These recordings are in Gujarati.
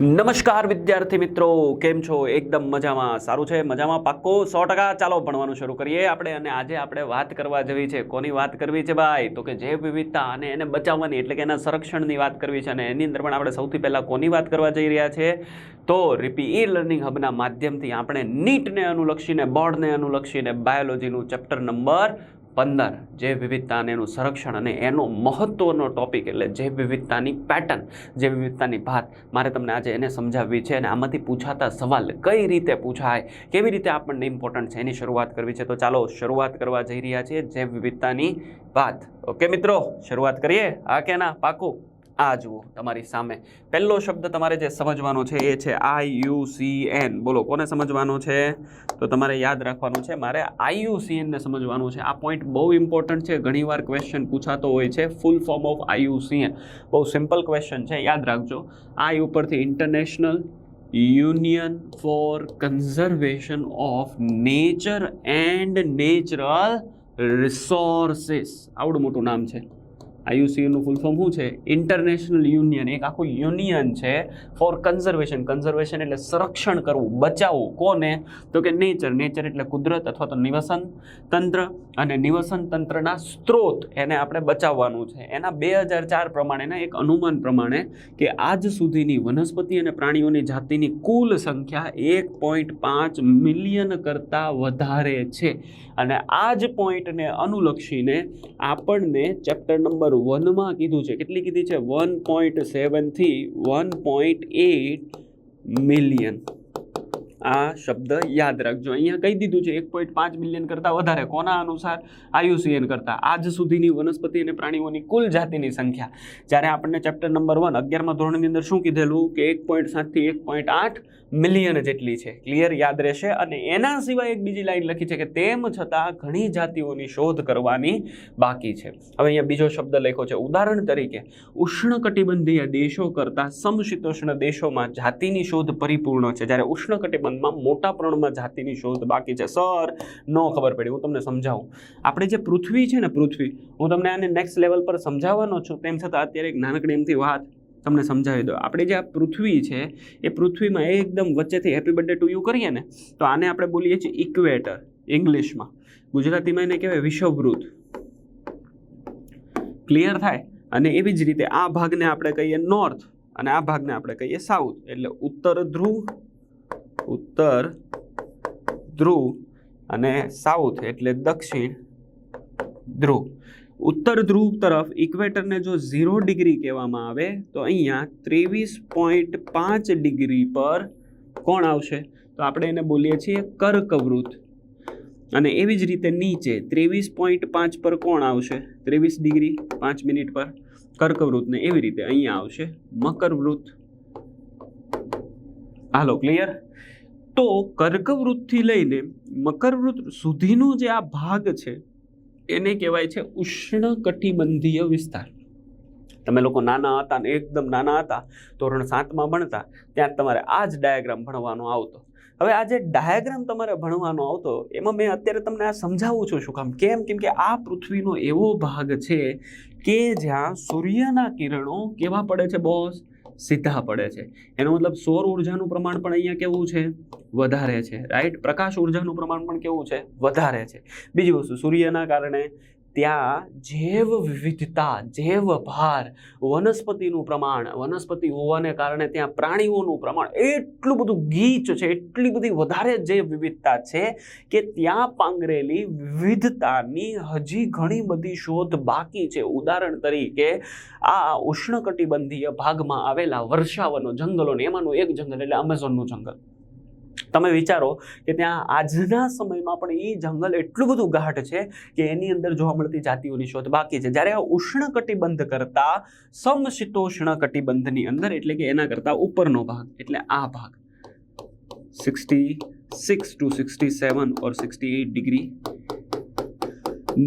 નમસ્કાર વિદ્યાર્થી મિત્રો, કેમ છો? એકદમ મજામાં, સારું છે? મજામાં પાક્કો? સો ટકા ચાલો ભણવાનું શરૂ કરીએ. આપણે અને આજે આપણે વાત કરવા જવી છે. કોની વાત કરવી છે ભાઈ? તો કે જૈવ વિવિધતા અને એને બચાવવાની, એટલે કે એના સંરક્ષણની વાત કરવી છે અને એની અંદર પણ આપણે સૌથી પહેલાં કોની વાત કરવા જઈ રહ્યા છે? તો રીપી ઈ લર્નિંગ હબના માધ્યમથી આપણે નીટને અનુલક્ષીને, બોર્ડને અનુલક્ષીને બાયોલોજીનું ચેપ્ટર નંબર પંદર, જૈવ વિવિધતા અને એનું સંરક્ષણ અને એનો મહત્ત્વનો ટોપિક એટલે જૈવ વિવિધતાની પેટર્ન જૈવ વિવિધતાની ભાત મારે તમને આજે એને સમજાવવી છે અને આમાંથી પૂછાતા સવાલ કઈ રીતે પૂછાય, કેવી રીતે આપણને ઇમ્પોર્ટન્ટ છે એની શરૂઆત કરવી છે. તો ચાલો શરૂઆત કરવા જઈ રહ્યા છીએ જૈવ વિવિધતાની ભાત ઓકે મિત્રો, શરૂઆત કરીએ. હા કે ના? પાકું? આ જુઓ તમારી સામે. પહેલો શબ્દ તમારે જે સમજવાનો છે એ છે આઈ યુ સી એન. બોલો, કોને સમજવાનો છે? તો તમારે યાદ રાખવાનું છે, મારે આઈયુસીએનને સમજવાનું છે. આ પોઈન્ટ બહુ ઇમ્પોર્ટન્ટ છે, ઘણીવાર ક્વેશ્ચન પૂછાતો હોય છે ફૂલ ફોર્મ ઓફ આઈયુસીએન બહુ સિમ્પલ ક્વેશ્ચન છે, યાદ રાખજો. આઈ ઉપરથી international union for conservation of nature and natural resources આવડું મોટું નામ છે. આઈયુસીએનનું ફૂલ ફોર્મ શું છે? ઇન્ટરનેશનલ યુનિયન એક આખું યુનિયન છે ફોર કન્ઝર્વેશન કન્ઝર્વેશન એટલે સંરક્ષણ કરવું, બચાવવું. કોને? તો કે નેચર નેચર એટલે કુદરત અથવા તો નિવસન તંત્ર અને નિવસન તંત્રના સ્ત્રોત. એને આપણે બચાવવાનું છે. એના બે હજાર ચાર પ્રમાણેના એક અનુમાન પ્રમાણે કે આજ સુધીની વનસ્પતિ અને પ્રાણીઓની જાતિની કુલ સંખ્યા એક પોઈન્ટ પાંચ મિલિયન કરતાં વધારે છે. અને આ જ પોઈન્ટને અનુલક્ષીને આપણને ચેપ્ટર નંબર વનમાં કીધું છે. કેટલી કીધી છે? વન પોઈન્ટ સેવનથી વન પોઈન્ટ એટ મિલિયન. આ શબ્દ યાદ રાખજો. અહીંયા કહી દીધું છે, એક પોઈન્ટ પાંચ મિલિયન કરતાં વધારે. કોના અનુસાર? આયુસીએન કરતાં. આજ સુધીની વનસ્પતિ અને પ્રાણીઓની કુલ જાતિની સંખ્યા. જ્યારે આપણને ચેપ્ટર નંબર વન અગિયારમાં ધોરણની અંદર શું કીધેલું? કે એક પોઈન્ટ સાતથી એક પોઈન્ટ આઠ મિલિયન જેટલી છે. ક્લિયર યાદ રહેશે? અને એના સિવાય એક બીજી લાઈન લખી છે કે તેમ છતાં ઘણી જાતિઓની શોધ કરવાની બાકી છે. હવે અહીંયા બીજો શબ્દ લખ્યો છે. ઉદાહરણ તરીકે, ઉષ્ણકટિબંધીય દેશો કરતાં સમશીતોષ્ણ દેશોમાં જાતિની શોધ પરિપૂર્ણ છે. જ્યારે ઉષ્ણકટિબંધમાં મોટા પ્રમાણમાં જાતિની શોધ બાકી છે. સર, નો ખબર પડી, હું તમને સમજાવું. આપણે જે પૃથ્વી છે ને પૃથ્વી, હું તમને આને નેક્સ્ટ લેવલ પર સમજાવવાનો છું. તેમ છતાં અત્યારે એક નાનકડી એમથી વાત તમને સમજાવી દો આપણે જે આ પૃથ્વી છે, એ પૃથ્વીમાં એકદમ વચ્ચેથી હેપી બર્થડે ટુ યુ કરીએ ને, તો આને આપણે બોલીએ છીએ ઇક્વેટર ઇંગ્લિશમાં. ગુજરાતીમાં એને કહેવાય વિષવવૃત્ત. ક્લિયર થાય? અને એવી જ રીતે આ ભાગને આપણે કહીએ નોર્થ અને આ ભાગને આપણે કહીએ સાઉથ એટલે ઉત્તર ધ્રુવ ઉત્તર, ધ્રુવ અને સાઉથ એટલે દક્ષિણ ધ્રુવ. ઉત્તર ધ્રુવ તરફ ઇક્વેટરને જો ઝીરો ડિગ્રી કહેવામાં આવે, તો અહીંયા ત્રેવીસ પોઈન્ટ પાંચ ડિગ્રી પર કોણ આવશે? તો આપણે એને બોલીએ છીએ કર્કવૃત અને એવી જ રીતે નીચે ત્રેવીસ પોઈન્ટ પાંચ પર કોણ આવશે? ત્રેવીસ ડિગ્રી પાંચ મિનિટ પર કર્કવૃતને એવી રીતે અહીંયા આવશે મકરવૃત હાલો ક્લિયર તો કર્કવૃતથી લઈને મકરવૃત સુધીનો જે આ ભાગ છે, એને કહેવાય છે ઉષ્ણકટિબંધીય વિસ્તાર. તમે લોકો નાના હતા ને એકદમ નાના હતા, ધોરણ સાતમાં ભણતા, ત્યાં તમારે આ જ ડાયાગ્રામ ભણવાનો આવતો. હવે આ જે ડાયાગ્રામ તમારે ભણવાનો આવતો, એમાં મેં અત્યારે તમને આ સમજાવું છું શું કામ. કેમ? કેમ કે આ પૃથ્વીનો એવો ભાગ છે કે જ્યાં સૂર્યના કિરણો કેવા પડે છે બોસ સીધા પડે છે. એનો મતલબ સૌર ઉર્જાનું પ્રમાણ પણ અહીંયા કેવું છે? વધારે છે રાઈટ પ્રકાશ ઉર્જાનું પ્રમાણ પણ કેવું છે? વધારે છે. બીજી વસ્તુ, સૂર્યના કારણે ત્યાં જૈવ વિવિધતા, જૈવ ભાર, વનસ્પતિનું પ્રમાણ, વનસ્પતિ હોવાને કારણે ત્યાં પ્રાણીઓનું પ્રમાણ, એટલું બધું ગીચ છે, એટલી બધી વધારે જૈવ વિવિધતા છે કે ત્યાં પાંગરેલી વિવિધતાની હજી ઘણી બધી શોધ બાકી છે. ઉદાહરણ તરીકે, આ ઉષ્ણકટિબંધીય ભાગમાં આવેલા વર્ષાવનો જંગલો ને એમાંનું એક જંગલ એટલે અમેઝોનનું જંગલ. તમે વિચારો કે ત્યાં આજના સમયમાં પણ એ જંગલ એટલું બધું ગાઢ છે કે એની અંદર જોવા મળતી જાતિઓની શોધ બાકી છે. જ્યારે આ ઉષ્ણકટિબંધ કરતાં સમશીતોષ્ણ કટિબંધની અંદર એટલે કે એના કરતાં ઉપરનો ભાગ, એટલે આ ભાગ. Sixty six to sixty seven or sixty eight degree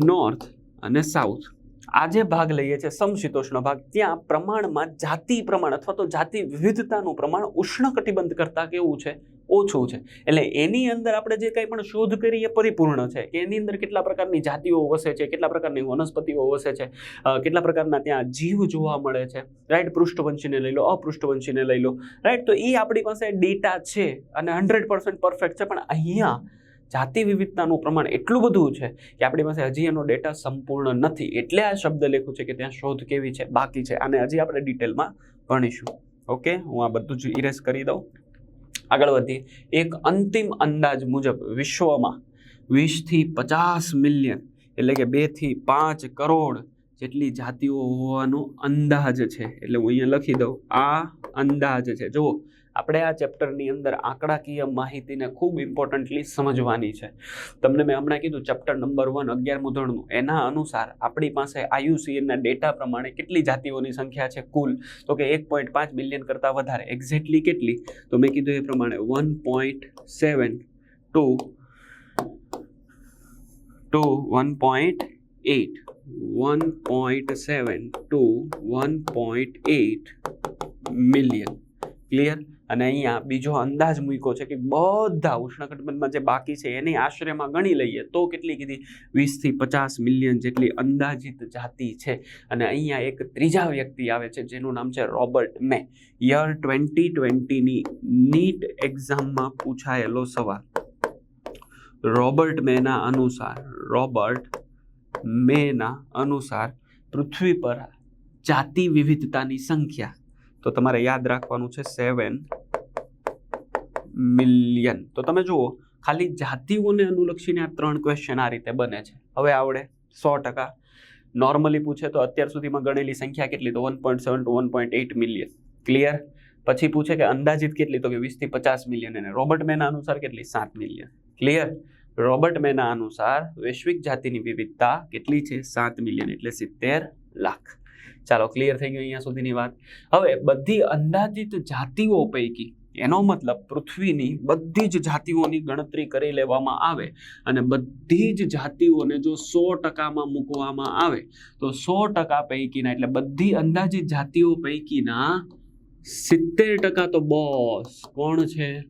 north અને સાઉથ આ જે ભાગ લઈએ છીએ, સમશીતોષ્ણ ભાગ, ત્યાં પ્રમાણમાં જાતિ પ્રમાણ અથવા તો જાતિ વિવિધતાનું પ્રમાણ ઉષ્ણકટિબંધ કરતાં કેવું છે? ઓછું છે. એટલે એની અંદર આપણે જે કંઈ પણ શોધ કરીએ પરિપૂર્ણ છે કે એની અંદર કેટલા પ્રકારની જાતિઓ વસે છે, કેટલા પ્રકારની વનસ્પતિઓ વસે છે કેટલા પ્રકારના ત્યાં જીવ જોવા મળે છે. રાઈટ પૃષ્ઠવંશીને લઈ લો, અપૃષ્ઠવંશીને લઈ લો. રાઈટ તો એ આપણી પાસે ડેટા છે અને હંડ્રેડ પર્સન્ટ પરફેક્ટ છે. પણ અહીંયા જાતિ વિવિધતાનું પ્રમાણ એટલું બધું છે કે આપણી પાસે હજી એનો ડેટા સંપૂર્ણ નથી. એટલે આ શબ્દ લખ્યું છે કે ત્યાં શોધ કેવી છે, બાકી છે. અને હજી આપણે ડિટેલમાં ભણીશું. ઓકે હું આ બધું જ ઇરેઝ કરી દઉં. આગળ વધીએ એક અંતિમ અંદાજ મુજબ વિશ્વમાં વીસથી પચાસ મિલિયન એટલે કે બેથી પાંચ કરોડ જેટલી જાતિઓ હોવાનો અંદાજ છે. એટલે હું અહીંયા લખી દઉં, આ અંદાજ છે. જુઓ આપણે આ ચેપ્ટરની અંદર આંકડાકીય માહિતીને ખૂબ ઇમ્પોર્ટન્ટલી સમજવાની છે. તમને મેં હમણાં કીધું ચેપ્ટર નંબર વન અગિયારમું ધોરણનું એના અનુસાર આપણી પાસે આયુસીએનના ડેટા પ્રમાણે કેટલી જાતિઓની સંખ્યા છે કુલ? તો કે એક પોઈન્ટ પાંચ બિલિયન કરતાં વધારે. એક્ઝેક્ટલી કેટલી? તો મેં કીધું એ પ્રમાણે one point seven to to one point eight one point seven to one point eight million clear અને અહીંયા બીજો અંદાજ મૂક્યો છે કે બધા ઉષ્ણકટિબંધમાં જે બાકી છે એની આશ્રયમાં ગણી લઈએ તો કેટલી કીધી? વીસથી પચાસ મિલિયન જેટલી અંદાજિત જાતિ છે. અને અહીંયા એક ત્રીજા વ્યક્તિ આવે છે જેનું નામ છે રોબર્ટ મે. યર ટ્વેન્ટી ટ્વેન્ટીની નીટ એક્ઝામમાં પૂછાયેલો સવાલ. રોબર્ટ મેના અનુસાર, રોબર્ટ મેના અનુસાર પૃથ્વી પર જાતિ વિવિધતાની સંખ્યા. તો તમારે યાદ રાખવાનું છે સેવન મિલિયન તો તમે જુઓ, ખાલી જાતિઓને અનુલક્ષીને આ ત્રણ ક્વેશ્ચન આ રીતે બને છે. હવે આવડે સો ટકા. નોર્મલી પૂછે તો અત્યાર સુધીમાં ગણેલી સંખ્યા કેટલી? તો one point seven to one point eight million clear પછી પૂછે કે અંદાજિત કેટલી? તો કે વીસથી પચાસ મિલિયન અને રોબર્ટ મેના અનુસાર કેટલી? સાત મિલિયન ક્લિયર રોબર્ટ મેના અનુસાર વૈશ્વિક જાતિની વિવિધતા કેટલી છે? સાત મિલિયન એટલે સિત્તેર લાખ. ચાલો ક્લિયર થઈ ગયું અહીંયા સુધીની વાત. હવે બધી અંદાજિત જાતિઓ પૈકી એનો મતલબ પૃથ્વીની બધી જ જાતિઓની ગણતરી કરી લેવામાં આવે અને બધી જ જાતિઓને જો સો ટકામાં મૂકવામાં આવે, તો સો ટકા પૈકીના, એટલે બધી અંદાજિત જાતિઓ પૈકીના સિત્તેર ટકા તો બોસ કોણ છે?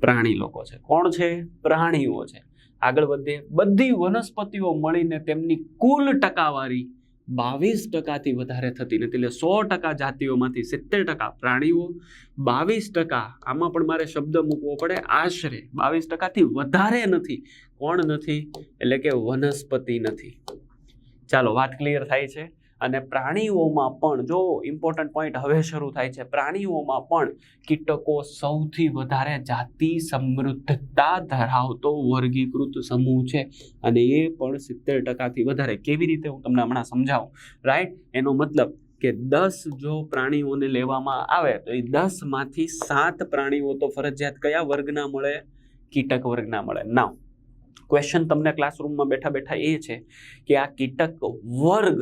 પ્રાણી લોકો છે. કોણ છે? પ્રાણીઓ છે. આગળ વધે બધી વનસ્પતિઓ મળીને તેમની કુલ ટકાવારી બાવીસ ટકાથી વધારે થતી નથી. એટલે સો ટકા જાતિઓમાંથી સિત્તેર ટકા પ્રાણીઓ બાવીસ ટકા, આમાં પણ મારે શબ્દ મૂકવો પડે, આશરે બાવીસ ટકાથી વધારે નથી. કોણ નથી? એટલે કે વનસ્પતિ નથી. ચાલો વાત ક્લિયર થાય છે. અને પ્રાણીઓમાં પણ જો ઇમ્પોર્ટન્ટ પોઈન્ટ હવે શરૂ થાય છે, પ્રાણીઓમાં પણ કીટકો સૌથી વધારે જાતિ સમૃદ્ધતા ધરાવતો વર્ગીકૃત સમૂહ છે અને એ પણ સિત્તેર ટકાથી વધારે. કેવી રીતે હું તમને હમણાં સમજાવું? રાઈટ એનો મતલબ કે દસ જો પ્રાણીઓને લેવામાં આવે તો એ દસમાંથી સાત પ્રાણીઓ તો ફરજિયાત કયા વર્ગના મળે? કીટક વર્ગના મળે. ના ક્વેશ્ચન તમને ક્લાસરૂમમાં બેઠા બેઠા એ છે કે આ કીટક વર્ગ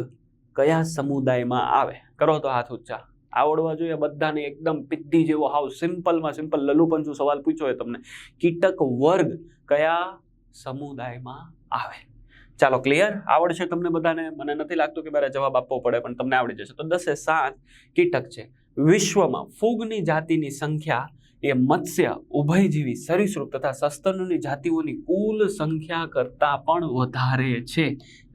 કયા સમુદાયમાં આવે? કરો તો હાથ ઉચ્ચા આવડવા જોઈએ બધાને એકદમ પિદ્ધિ જેવો હાવ સિમ્પલમાં સિમ્પલ લલુપંચુ સવાલ પૂછ્યો હોય તમને. કીટક વર્ગ કયા સમુદાયમાં આવે? ચાલો ક્લિયર આવડશે તમને બધાને? મને નથી લાગતું કે મારે જવાબ આપવો પડે, પણ તમને આવડી જશે. તો દસે સાત કીટક છે. વિશ્વમાં ફૂગની જાતિની સંખ્યા એ મત્સ્ય, ઉભયજીવી, સરીસૃપ તથા સસ્તનની જાતિઓની કુલ સંખ્યા કરતાં પણ વધારે છે.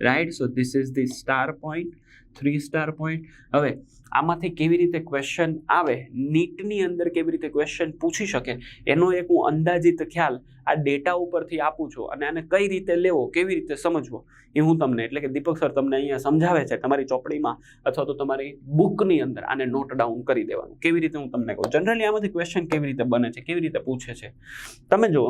Right so this is the star point three star point હવે, આમાંથી કેવી રીતે ક્વેશ્ચન આવે, નીટની અંદર કેવી રીતે ક્વેશ્ચન પૂછી શકે, એનો એક હું અંદાજિત ખ્યાલ આ ડેટા ઉપરથી આપું છું અને આને કઈ રીતે લેવો, કેવી રીતે સમજવો, એ હું તમને, એટલે કે દીપક સર તમને અહીંયા સમજાવે છે તમારી ચોપડીમાં અથવા તો તમારી બુકની અંદર આને નોટ ડાઉન કરી દેવાનું. કેવી રીતે હું તમને કહું? જનરલી આમાંથી ક્વેશ્ચન કેવી રીતે બને છે, કેવી રીતે પૂછે છે? તમે જુઓ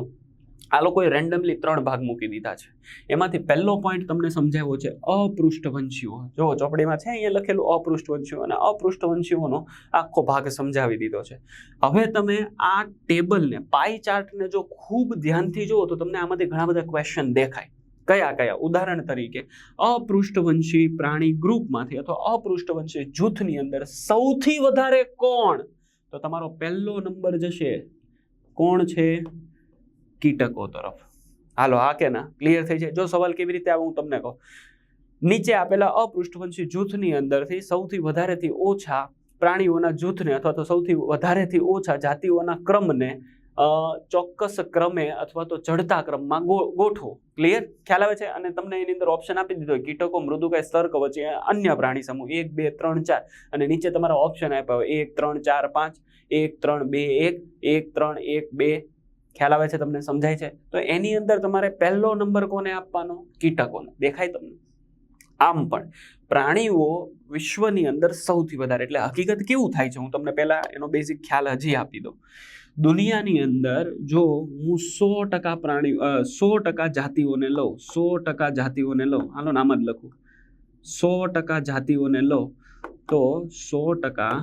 આ લોકોએ રેન્ડમલી ત્રણ ભાગ મૂકી દીધા છે. એમાંથી પહેલો પોઈન્ટ તમને સમજાવ્યો છે અપૃષ્ઠવંશીઓ. જો ચોપડીમાં છે અહીંયા લખેલું અપૃષ્ઠવંશીઓ અને અપૃષ્ઠવંશીઓનો આખો ભાગ સમજાવી દીધો છે. હવે તમે આ ટેબલને પાઈ ચાર્ટને જો ખૂબ ધ્યાનથી જુઓ તો તમને આમાંથી ઘણા બધા ક્વેશ્ચન દેખાય. કયા કયા? ઉદાહરણ તરીકે, અપૃષ્ઠવંશી પ્રાણી ગ્રુપમાંથી અથવા અપૃષ્ઠવંશી જૂથની અંદર સૌથી વધારે કોણ? તો તમારો પહેલો નંબર જશે. કોણ છે? કીટકો તરફ. હાલો હા કે ના? ક્લિયર થઈ જાય? જો સવાલ કેવી રીતે આવે હું તમને કહું. નીચે આપેલા અપૃષ્ઠવંશી જૂથની અંદરથી સૌથી વધારેથી ઓછા પ્રાણીઓના જૂથને અથવા તો સૌથી વધારેથી ઓછા જાતિઓના ક્રમને ચોક્કસ ક્રમે અથવા તો ચડતા ક્રમમાં ગોઠવો. ક્લિયર ખ્યાલ આવે છે? અને તમને એની અંદર ઓપ્શન આપી દીધો કીટકો કીટકો મૃદુકાય સ્તર્ક વચ્ચે અન્ય પ્રાણી સમૂહ. એક, બે, ત્રણ, ચાર. અને નીચે તમારા ઓપ્શન આપ્યા હોય. એક, ત્રણ, ચાર, પાંચ. એક, ત્રણ, બે, એક. એક, ત્રણ, એક, બે. ખ્યાલ આવે છે તમને, સમજાય છે? તો એની અંદર તમારે પહેલો નંબર કોને આપવાનો? કીટકોને. દેખાય તમને? આમ પણ, પ્રાણીઓ વિશ્વની અંદર સૌથી વધારે, એટલે હકીકત કેવું થાય છે? હું તમને પહેલાં એનો બેઝિક ખ્યાલ હજી આપી દઉં. દુનિયાની અંદર જો હું સો ટકા પ્રાણી સો ટકા જાતિઓને લઉં, સો ટકા જાતિઓને લઉં, હાલો નામ જ લખું. સો ટકા જાતિઓને લો તો સો ટકા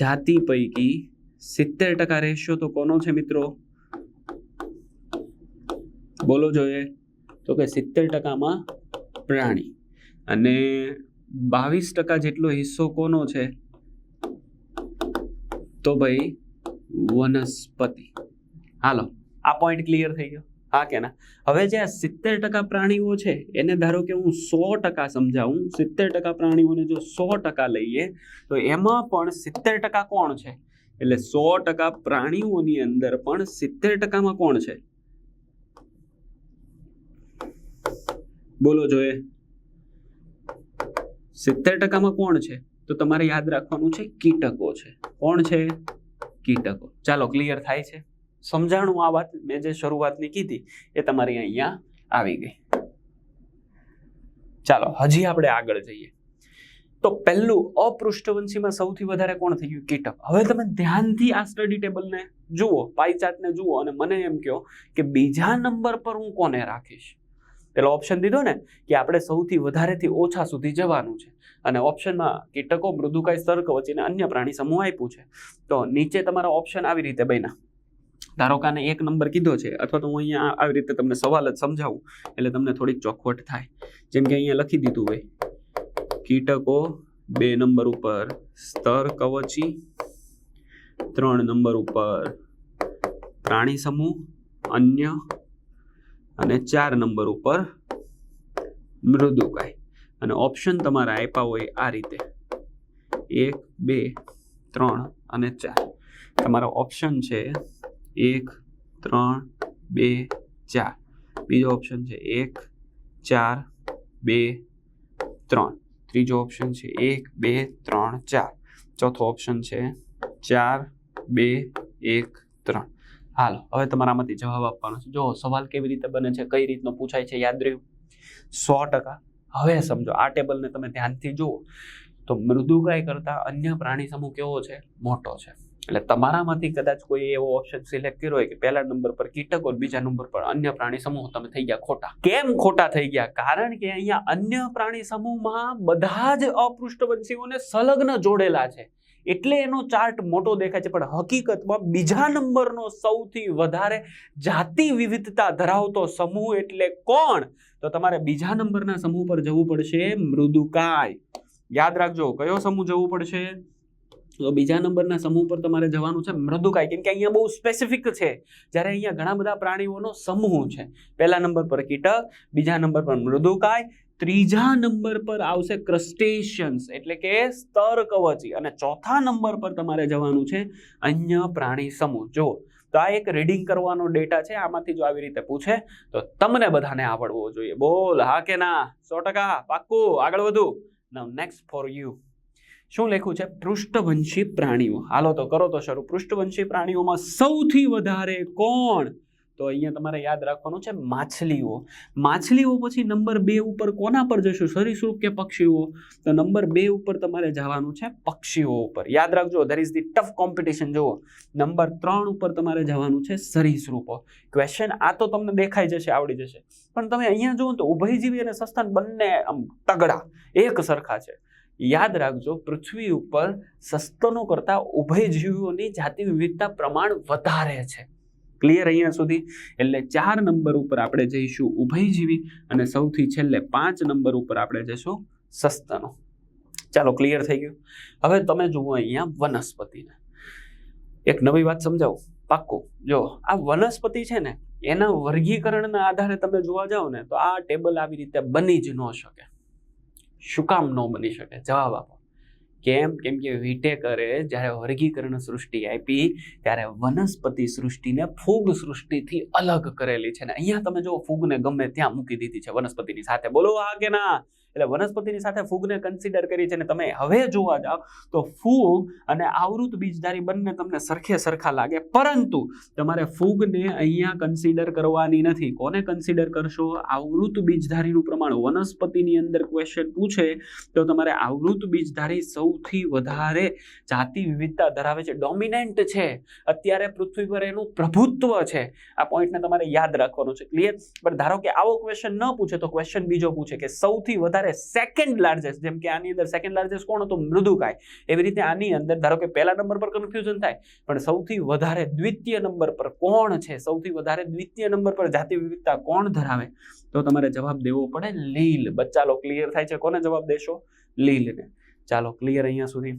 જાતિ પૈકી સિત્તેર ટકા રેશિયો તો કોનો છે મિત્રો? બોલો જોઈએ. તો કે સિત્તેર ટકામાં પ્રાણી. અને બાવીસ ટકા જેટલો હિસ્સો કોનો છે? તો ભાઈ વનસ્પતિ. હાલો, આ પોઈન્ટ ક્લિયર થઈ ગયો. હા કે ના? હવે જે આ સિત્તેર ટકા પ્રાણીઓ છે, એને ધારો કે હું સો ટકા સમજાવું, સિત્તેર ટકા પ્રાણીઓને જો સો ટકા લઈએ, તો એમાં પણ સિત્તેર ટકા કોણ છે? એટલે સો ટકા પ્રાણીઓની અંદર પણ સિત્તેર ટકામાં કોણ છે? બોલો જોઈએ સિત્તેર ટકામાં કોણ છે? તો તમારે યાદ રાખવાનું છે કીટકો છે. કોણ છે? કીટકો. ચાલો ક્લિયર થાય છે? સમજાણું આ વાત મેં જે શરૂઆતની કીધી એ તમારી અહીંયા આવી ગઈ. ચાલો, હજી આપણે આગળ જઈએ. તો પહેલું અપૃષ્ઠવંશીમાં સૌથી વધારે કોણ થઈ ગયું? કીટક. હવે તમે ધ્યાનથી આ સ્ટડી ટેબલને જુઓ પાઈ જુઓ અને મને એમ કહો કે બીજા નંબર પર હું કોને રાખીશ? પેલો ઓપ્શન દીધો ને કે આપણે સૌથી વધારેથી ઓછા સુધી જવાનું છે. અને ઓપ્શનમાં કીટકો, મૃદુકાય, સર્ક વચ્ચેને અન્ય પ્રાણી સમૂહ આપ્યું છે. તો નીચે તમારા ઓપ્શન આવી રીતે બન્યા. ધારો કે આને એક નંબર કીધો છે, અથવા તો હું અહીંયા આવી રીતે તમને સવાલ જ સમજાવું, એટલે તમને થોડીક ચોખવટ થાય. જેમ કે અહીંયા લખી દીધું હોય. કીટકો, બે નંબર ઉપર સ્તર કવચી, ત્રણ નંબર ઉપર પ્રાણી સમૂહ, અન્ય, અને ચાર નંબર ઉપર મૃદુકાય અને ઓપ્શન તમારા આપ્યા હોય આ રીતે. એક, બે, ત્રણ અને ચાર. તમારો ઓપ્શન છે એક, ત્રણ, બે, ચાર. બીજો ઓપ્શન છે એક, ચાર, બે, ત્રણ. ત્રીજો ઓપ્શન છે એક, બે, ત્રણ, ચાર. ચોથો ઓપ્શન છે ચાર, બે, એક, ત્રણ. હાલો, હવે તમારામાંથી જવાબ આપવાનો છે. જો, સવાલ કેવી રીતે બને છે, કઈ રીતનો પૂછાય છે, યાદ રહ્યું? સો ટકા. હવે સમજો, આ ટેબલને તમે ધ્યાનથી જુઓ. તો મૃદુકાય કરતા અન્ય પ્રાણી સમૂહ કેવો છે? મોટો છે. એટલે તમારામાંથી કદાચ કોઈ એવો ઓપ્શન સિલેક્ટ કર્યો હોય કે પહેલા નંબર પર કીટકો બીજા નંબર પર અન્ય પ્રાણી સમૂહ, તમે થઈ ગયા ખોટા. કેમ ખોટા થઈ ગયા? કારણ કે અહીંયા અન્ય પ્રાણી સમૂહમાં બધા જ અપૃષ્ઠવંશીઓને સંલગ્ન જોડેલા છે. એટલે એનો ચાર્ટ મોટો દેખાય છે, પણ હકીકતમાં બીજા નંબરનો સૌથી વધારે જાતિ વિવિધતા ધરાવતો સમૂહ એટલે કોણ? તો તમારે બીજા નંબરના સમૂહ પર જવું પડશે મૃદુકાય. યાદ રાખજો, કયો સમૂહ જવું પડશે? તો બીજા નંબરના સમૂહ પર તમારે જવાનું છે મૃદુકાય. કેમ કે અહીંયા બહુ સ્પેસિફિક છે. જ્યારે અહીંયા ઘણા બધા પ્રાણીઓનો સમૂહ છે. પહેલા નંબર પર કીટક, બીજા નંબર પર મૃદુકાય, ત્રીજા નંબર પર આવશે ક્રસ્ટેશિયન્સ એટલે કે સ્તર કવચી. અને ચોથા નંબર પર તમારે જવાનું છે અન્ય પ્રાણી સમૂહ. જો, તો આ એક રીડિંગ કરવાનો ડેટા છે. આમાંથી જો આવી રીતે પૂછે, તો તમને બધાને આવડવો જોઈએ. બોલ, હા કે ના? સો ટકા? પાક્કું? આગળ વધુ? નાવ નેક્સ્ટ ફોર યુ શું લખ્યું છે? પૃષ્ઠવંશી પ્રાણીઓ. હાલો તો કરો તો શરૂ. પૃષ્ઠવંશી પ્રાણીઓમાં સૌથી વધારે કોણ? તો અહીંયા તમારે યાદ રાખવાનું છે માછલીઓ. માછલીઓ પછી નંબર બે ઉપર કોના પર જશું? સરીસૃપ કે પક્ષીઓ? તો નંબર બે ઉપર તમારે જવાનું છે પક્ષીઓ ઉપર. યાદ રાખજો there is the tough competition જુઓ, નંબર ત્રણ ઉપર તમારે જવાનું છે સરીસૃપો. ક્વેશ્ચન આ તો તમને દેખાઈ જશે, આવડી જશે. પણ તમે અહીંયા જુઓ તો ઉભયજીવી અને સસ્તન બંને આમ તગડા, એક સરખા છે. યાદ રાખજો, પૃથ્વી ઉપર સસ્તનો કરતા ઉભયજીવીઓની જાતિ વિવિધતા પ્રમાણ વધારે છે. ક્લિયર અહીંયા સુધી? એટલે ચાર નંબર ઉપર આપણે જઈશું ઉભયજીવી અને સૌથી છેલ્લે પાંચ નંબર ઉપર આપણે જઈશું સસ્તનો. ચાલો ક્લિયર થઈ ગયું? હવે તમે જુઓ અહીંયા વનસ્પતિને. એક નવી વાત સમજાવું? પાક્કું. જો આ વનસ્પતિ છે ને, એના વર્ગીકરણના આધારે તમે જોવા જાઓ ને, તો આ ટેબલ આવી રીતે બની જ ન શકે. શું કામ ન બની શકે? જવાબ આપો. કેમ? કેમ કે વિટેકરે જ્યારે વર્ગીકરણ સૃષ્ટિ આપી, ત્યારે વનસ્પતિ સૃષ્ટિને ફૂગ સૃષ્ટિથી અલગ કરેલી છે. ને અહીંયા તમે જો ફૂગને ગમે ત્યાં મૂકી દીધી છે વનસ્પતિની સાથે. બોલો હા કે ના? એટલે વનસ્પતિની સાથે ફૂગને કન્સિડર કરી છે અને તમે હવે જોવા જાઓ તો ફૂગ અને આવૃત બીજધારી બંને તમને સરખે સરખા લાગે. પરંતુ તમારે ફૂગને અહીંયા કન્સિડર કરવાની નથી. કોને કન્સિડર કરશો? આવૃત બીજધારીનું પ્રમાણ વનસ્પતિની અંદર ક્વેશ્ચન પૂછે તો તમારે આવૃત બીજધારી સૌથી વધારે જાતિ વિવિધતા ધરાવે છે. ડોમિનેન્ટ છે. અત્યારે પૃથ્વી પર એનું પ્રભુત્વ છે. આ પોઈન્ટને તમારે યાદ રાખવાનું છે. ક્લિયર પણ ધારો કે આવો ક્વેશ્ચન ન પૂછે તો ક્વેશ્ચન બીજો પૂછે કે સૌથી વધારે સેકન્ડ લાર્જેસ્ટ જેમ કે આની અંદર સેકન્ડ લાર્જેસ્ટ કોણ હતું? મૃદુકાય એવી રીતે આની અંદર ધારો કે પહેલા નંબર પર કન્ફ્યુઝન થાય પણ સૌથી વધારે દ્વિતીય નંબર પર કોણ છે? સૌથી વધારે દ્વિતીય નંબર પર જાતિ વિવિધતા કોણ ધરાવે? તો તમારે જવાબ દેવો પડે લીલ. બચ્ચાલો ક્લિયર થાય છે. કોને જવાબ દેશો? લીલને. ચાલો ક્લિયર અહીંયા સુધી.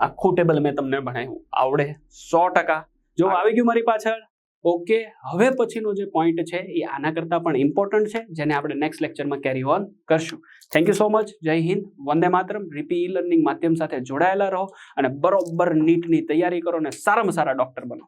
આખું ટેબલ મેં તમને ભણાવ્યું. આવડે સો ટકા. જો આવી ગયું મારી પાછળ ઓકે હવે પછીનો જે પોઈન્ટ છે એ આના કરતાં પણ ઇમ્પોર્ટન્ટ છે, જેને આપણે નેક્સ્ટ લેક્ચરમાં કેરી ઓન કરશું. થેન્ક યુ સો મચ જય હિન્દ, વંદે માતરમ રીપી ઈ લર્નિંગ માધ્યમ સાથે જોડાયેલા રહો અને બરોબર નીટની તૈયારી કરો અને સારામાં સારા ડૉક્ટર બનો.